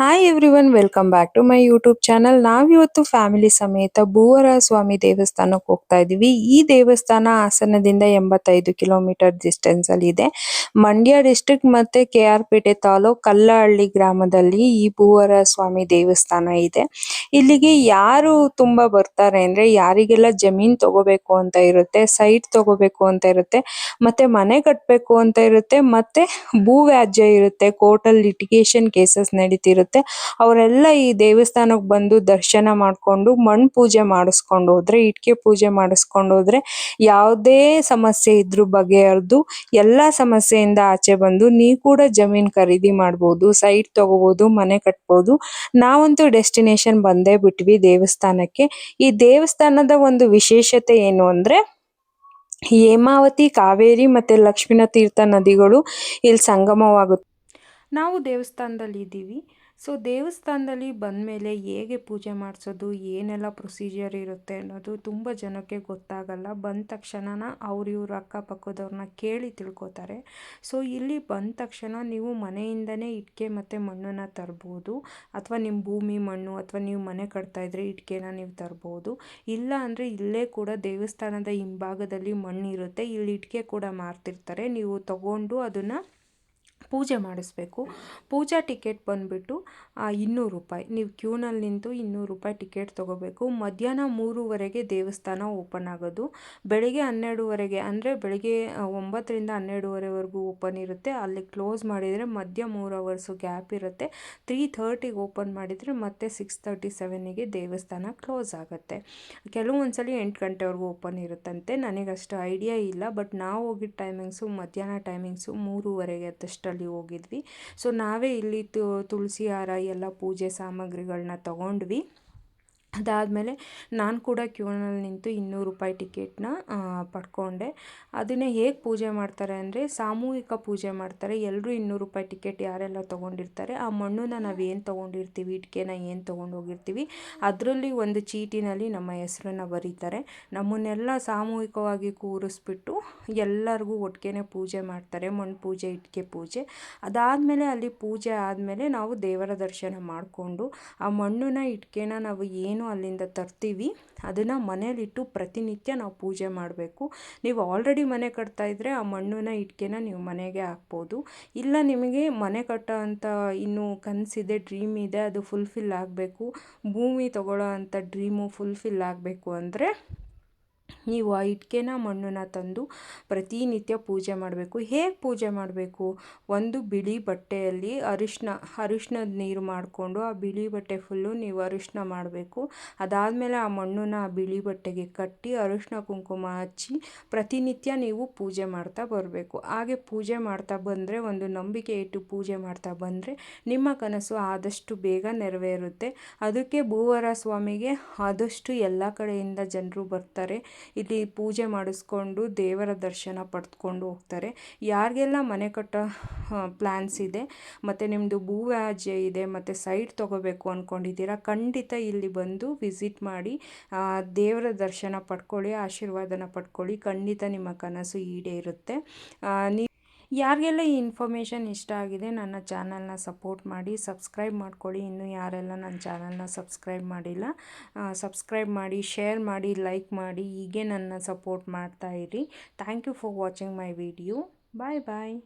Hi everyone welcome back to my YouTube channel ನಾವಿವತ್ತು family ಸಮೇತ ಭೂವರ ಸ್ವಾಮಿ ದೇವಸ್ಥಾನಕ್ಕೆ ಹೋಗ್ತಾ ಇದೀವಿ ಈ ದೇವಸ್ಥಾನ ಹಾಸನದಿಂದ ಎಂಬತ್ತೈದು ಕಿಲೋಮೀಟರ್ ಡಿಸ್ಟೆನ್ಸ್ ಅಲ್ಲಿ ಇದೆ. ಮಂಡ್ಯ ಡಿಸ್ಟ್ರಿಕ್ಟ್ ಮತ್ತೆ ಕೆ ಆರ್ ಪೇಟೆ ತಾಲೂಕ್ ಕಲ್ಲಹಳ್ಳಿ ಗ್ರಾಮದಲ್ಲಿ ಈ ಭೂವರ ಸ್ವಾಮಿ ದೇವಸ್ಥಾನ ಇದೆ. ಇಲ್ಲಿಗೆ ಯಾರು ತುಂಬಾ ಬರ್ತಾರೆ ಅಂದ್ರೆ ಯಾರಿಗೆಲ್ಲ ಜಮೀನ್ ತಗೋಬೇಕು ಅಂತ ಇರುತ್ತೆ ಸೈಟ್ ತಗೋಬೇಕು ಅಂತ ಇರುತ್ತೆ, ಮತ್ತೆ ಮನೆ ಕಟ್ಬೇಕು ಅಂತ ಇರುತ್ತೆ, ಮತ್ತೆ ಭೂ ವ್ಯಾಜ್ಯ ಇರುತ್ತೆ ಕೋರ್ಟ್ ಅಲ್ಲಿ ಲಿಟಿಗೇಷನ್ ಕೇಸಸ್ ನಡೀತಿರುತ್ತೆ. ಅವರೆಲ್ಲ ಈ ದೇವಸ್ಥಾನಕ್ಕೆ ಬಂದು ದರ್ಶನ ಮಾಡ್ಕೊಂಡು ಮಣ್ಣು ಪೂಜೆ ಮಾಡಿಸ್ಕೊಂಡು ಹೋದ್ರೆ, ಇಟ್ಕೆ ಪೂಜೆ ಮಾಡಿಸ್ಕೊಂಡು ಹೋದ್ರೆ ಯಾವುದೇ ಸಮಸ್ಯೆ ಇದ್ರೂ ಬಗೆಹರಿದು ಎಲ್ಲಾ ಸಮಸ್ಯೆಯಿಂದ ಆಚೆ ಬಂದು ನೀ ಕೂಡ ಜಮೀನ್ ಖರೀದಿ ಮಾಡ್ಬೋದು ಸೈಟ್ ತಗೋಬಹುದು ಮನೆ ಕಟ್ಬೋದು. ನಾವಂತೂ ಡೆಸ್ಟಿನೇಷನ್ ಬಂದೇ ಬಿಟ್ವಿ ದೇವಸ್ಥಾನಕ್ಕೆ. ಈ ದೇವಸ್ಥಾನದ ಒಂದು ವಿಶೇಷತೆ ಏನು ಅಂದ್ರೆ, ಹೇಮಾವತಿ, ಕಾವೇರಿ ಮತ್ತೆ ಲಕ್ಷ್ಮೀನ ತೀರ್ಥ ನದಿಗಳು ಇಲ್ಲಿ ಸಂಗಮವಾಗುತ್ತೆ ನಾವು ದೇವಸ್ಥಾನದಲ್ಲಿ ಇದ್ದೀವಿ. ಸೊ ದೇವಸ್ಥಾನದಲ್ಲಿ ಬಂದಮೇಲೆ ಹೇಗೆ ಪೂಜೆ ಮಾಡಿಸೋದು, ಏನೆಲ್ಲ ಪ್ರೊಸೀಜರ್ ಇರುತ್ತೆ ಅನ್ನೋದು ತುಂಬ ಜನಕ್ಕೆ ಗೊತ್ತಾಗಲ್ಲ. ಬಂದ ತಕ್ಷಣನ ಅವ್ರು ಇವ್ರ ಅಕ್ಕಪಕ್ಕದವ್ರನ್ನ ಕೇಳಿ ತಿಳ್ಕೊತಾರೆ. ಸೊ ಇಲ್ಲಿ ಬಂದ ತಕ್ಷಣ ನೀವು ಮನೆಯಿಂದನೇ ಇಟ್ಕೆ ಮತ್ತು ಮಣ್ಣನ್ನು ತರ್ಬೋದು. ಅಥವಾ ನಿಮ್ಮ ಭೂಮಿ ಮಣ್ಣು ಅಥವಾ ನೀವು ಮನೆ ಕಟ್ತಾ ಇದ್ದರೆ ಇಟ್ಕೆನ ನೀವು ತರ್ಬೋದು. ಇಲ್ಲ ಅಂದರೆ ಇಲ್ಲೇ ಕೂಡ ದೇವಸ್ಥಾನದ ಹಿಂಭಾಗದಲ್ಲಿ ಮಣ್ಣಿರುತ್ತೆ. ಇಲ್ಲಿ ಇಟ್ಕೆ ಕೂಡ ಮಾರ್ತಿರ್ತಾರೆ. ನೀವು ತಗೊಂಡು ಅದನ್ನು ಪೂಜೆ ಮಾಡಿಸ್ಬೇಕು. ಪೂಜಾ ಟಿಕೆಟ್ ಬಂದುಬಿಟ್ಟು ಇನ್ನೂರು ರೂಪಾಯಿ. ನೀವು ಕ್ಯೂನಲ್ಲಿ ನಿಂತು ಇನ್ನೂರು ರೂಪಾಯಿ ಟಿಕೆಟ್ ತೊಗೋಬೇಕು. ಮಧ್ಯಾಹ್ನ ಮೂರುವರೆಗೆ ದೇವಸ್ಥಾನ ಓಪನ್ ಆಗೋದು. ಬೆಳಗ್ಗೆ ಹನ್ನೆರಡುವರೆಗೆ, ಅಂದರೆ ಬೆಳಗ್ಗೆ ಒಂಬತ್ತರಿಂದ ಹನ್ನೆರಡುವರೆವರೆಗೂ ಓಪನ್ ಇರುತ್ತೆ. ಅಲ್ಲಿ ಕ್ಲೋಸ್ ಮಾಡಿದರೆ ಮಧ್ಯ ಮೂರು ಅವರ್ಸು ಗ್ಯಾಪ್ ಇರುತ್ತೆ. ತ್ರೀ ಥರ್ಟಿಗೆ ಓಪನ್ ಮಾಡಿದರೆ ಮತ್ತೆ ಸಿಕ್ಸ್ ತರ್ಟಿ ಸೆವೆನಿಗೆ ದೇವಸ್ಥಾನ ಕ್ಲೋಸ್ ಆಗುತ್ತೆ. ಕೆಲವೊಂದ್ಸಲಿ ಎಂಟು ಗಂಟೆವರೆಗೂ ಓಪನ್ ಇರುತ್ತಂತೆ. ನನಗಷ್ಟು ಐಡಿಯಾ ಇಲ್ಲ. ಬಟ್ ನಾವು ಹೋಗಿದ್ದ ಟೈಮಿಂಗ್ಸು, ಮಧ್ಯಾಹ್ನ ಟೈಮಿಂಗ್ಸು ಮೂರುವರೆಗೆ ಅಷ್ಟರಲ್ಲಿ ಹೋಗಿದ್ವಿ. ಸೊ ನಾವೇ ಇಲ್ಲಿ ತುಳಸಿ ಹಾರ ಎಲ್ಲ ಪೂಜೆ ಸಾಮಗ್ರಿಗಳನ್ನ ತಗೊಂಡ್ವಿ. ಅದಾದಮೇಲೆ ನಾನು ಕೂಡ ಕ್ಯೂನಲ್ಲಿ ನಿಂತು ಇನ್ನೂರು ರೂಪಾಯಿ ಟಿಕೆಟ್ನ ಪಡ್ಕೊಂಡೆ. ಅದನ್ನೇ ಹೇಗೆ ಪೂಜೆ ಮಾಡ್ತಾರೆ ಅಂದರೆ, ಸಾಮೂಹಿಕ ಪೂಜೆ ಮಾಡ್ತಾರೆ. ಎಲ್ಲರೂ ಇನ್ನೂರು ರೂಪಾಯಿ ಟಿಕೆಟ್ ಯಾರೆಲ್ಲ ತೊಗೊಂಡಿರ್ತಾರೆ, ಆ ಮಣ್ಣನ್ನು ನಾವು ಏನು ತೊಗೊಂಡಿರ್ತೀವಿ, ಇಟ್ಕೆನ ಏನು ತೊಗೊಂಡು ಹೋಗಿರ್ತೀವಿ ಅದರಲ್ಲಿ ಒಂದು ಚೀಟಿನಲ್ಲಿ ನಮ್ಮ ಹೆಸ್ರನ್ನ ಬರೀತಾರೆ. ನಮ್ಮನ್ನೆಲ್ಲ ಸಾಮೂಹಿಕವಾಗಿ ಕೂರಿಸ್ಬಿಟ್ಟು ಎಲ್ಲರಿಗೂ ಒಟ್ಟಿಗೆ ಪೂಜೆ ಮಾಡ್ತಾರೆ, ಮಣ್ಣು ಪೂಜೆ, ಇಟ್ಕೆ ಪೂಜೆ. ಅದಾದಮೇಲೆ ಅಲ್ಲಿ ಪೂಜೆ ಆದಮೇಲೆ ನಾವು ದೇವರ ದರ್ಶನ ಮಾಡಿಕೊಂಡು, ಆ ಮಣ್ಣನ್ನ, ಇಟ್ಕೆನ ನಾವು ಏನು ಅಲ್ಲಿಂದ ತರ್ತೀವಿ. ಅದನ್ನು ಮನೇಲಿಟ್ಟು ಪ್ರತಿನಿತ್ಯ ನಾವು ಪೂಜೆ ಮಾಡಬೇಕು. ನೀವು ಆಲ್ರೆಡಿ ಮನೆ ಕಟ್ತಾ ಇದ್ದರೆ ಆ ಮಣ್ಣನ್ನ ಇಟ್ಕೆನ ನೀವು ಮನೆಗೆ ಹಾಕ್ಬೋದು. ಇಲ್ಲ ನಿಮಗೆ ಮನೆ ಕಟ್ಟೋ ಅಂಥ ಇನ್ನೂ ಕನಸಿದೆ, ಡ್ರೀಮ್ ಇದೆ, ಅದು ಫುಲ್ಫಿಲ್ ಆಗಬೇಕು. ಭೂಮಿ ತಗೊಳ್ಳೋ ಅಂಥ ಡ್ರೀಮು ಫುಲ್ಫಿಲ್ ಆಗಬೇಕು ಅಂದರೆ ನೀವು ಆ ಇಟ್ಕೆನ ಮಣ್ಣನ್ನ ತಂದು ಪ್ರತಿನಿತ್ಯ ಪೂಜೆ ಮಾಡಬೇಕು. ಹೇಗೆ ಪೂಜೆ ಮಾಡಬೇಕು? ಒಂದು ಬಿಳಿ ಬಟ್ಟೆಯಲ್ಲಿ ಅರಿಶಿನ ಅರಿಶಿನದ ನೀರು ಮಾಡಿಕೊಂಡು ಆ ಬಿಳಿ ಬಟ್ಟೆ ಫುಲ್ಲು ನೀವು ಅರಿಶಿನ ಮಾಡಬೇಕು. ಅದಾದಮೇಲೆ ಆ ಮಣ್ಣನ್ನ ಆ ಬಿಳಿ ಬಟ್ಟೆಗೆ ಕಟ್ಟಿ ಅರಿಶಿನ ಕುಂಕುಮ ಹಚ್ಚಿ ಪ್ರತಿನಿತ್ಯ ನೀವು ಪೂಜೆ ಮಾಡ್ತಾ ಬರಬೇಕು. ಹಾಗೆ ಪೂಜೆ ಮಾಡ್ತಾ ಬಂದರೆ, ಒಂದು ನಂಬಿಕೆ ಇಟ್ಟು ಪೂಜೆ ಮಾಡ್ತಾ ಬಂದರೆ ನಿಮ್ಮ ಕನಸು ಆದಷ್ಟು ಬೇಗ ನೆರವೇರುತ್ತೆ. ಅದಕ್ಕೆ ಭೂವರ ಸ್ವಾಮಿಗೆ ಆದಷ್ಟು ಎಲ್ಲ ಕಡೆಯಿಂದ ಜನರು ಬರ್ತಾರೆ. ಇಲ್ಲಿ ಪೂಜೆ ಮಾಡಿಸ್ಕೊಂಡು ದೇವರ ದರ್ಶನ ಪಡೆದುಕೊಂಡು ಹೋಗ್ತಾರೆ. ಯಾರಿಗೆಲ್ಲ ಮನೆ ಕಟ್ಟೋ ಪ್ಲ್ಯಾನ್ಸ್ ಇದೆ, ಮತ್ತು ನಿಮ್ಮದು ಭೂ ವ್ಯಾಜ್ಯ ಇದೆ, ಮತ್ತು ಸೈಟ್ ತೊಗೋಬೇಕು ಅಂದ್ಕೊಂಡಿದ್ದೀರಾ ಖಂಡಿತ ಇಲ್ಲಿ ಬಂದು ವಿಸಿಟ್ ಮಾಡಿ ದೇವರ ದರ್ಶನ ಪಡ್ಕೊಳ್ಳಿ, ಆಶೀರ್ವಾದನ ಪಡ್ಕೊಳ್ಳಿ, ಖಂಡಿತ ನಿಮ್ಮ ಕನಸು ಈಡೇರುತ್ತೆ. ನೀವು ಯಾರಿಗೆಲ್ಲ ಈ ಇನ್ಫಾರ್ಮೇಷನ್ ಇಷ್ಟ ಆಗಿದೆ ನನ್ನ ಚಾನಲ್ನ ಸಪೋರ್ಟ್ ಮಾಡಿ ಸಬ್ಸ್ಕ್ರೈಬ್ ಮಾಡ್ಕೊಳ್ಳಿ. ಇನ್ನೂ ಯಾರೆಲ್ಲ ನನ್ನ ಚಾನಲ್ನ ಸಬ್ಸ್ಕ್ರೈಬ್ ಮಾಡಿಲ್ಲ ಸಬ್ಸ್ಕ್ರೈಬ್ ಮಾಡಿ ಶೇರ್ ಮಾಡಿ ಲೈಕ್ ಮಾಡಿ, ಹೀಗೆ ನನ್ನ ಸಪೋರ್ಟ್ ಮಾಡ್ತಾ ಇರಿ. Thank you for watching my video bye bye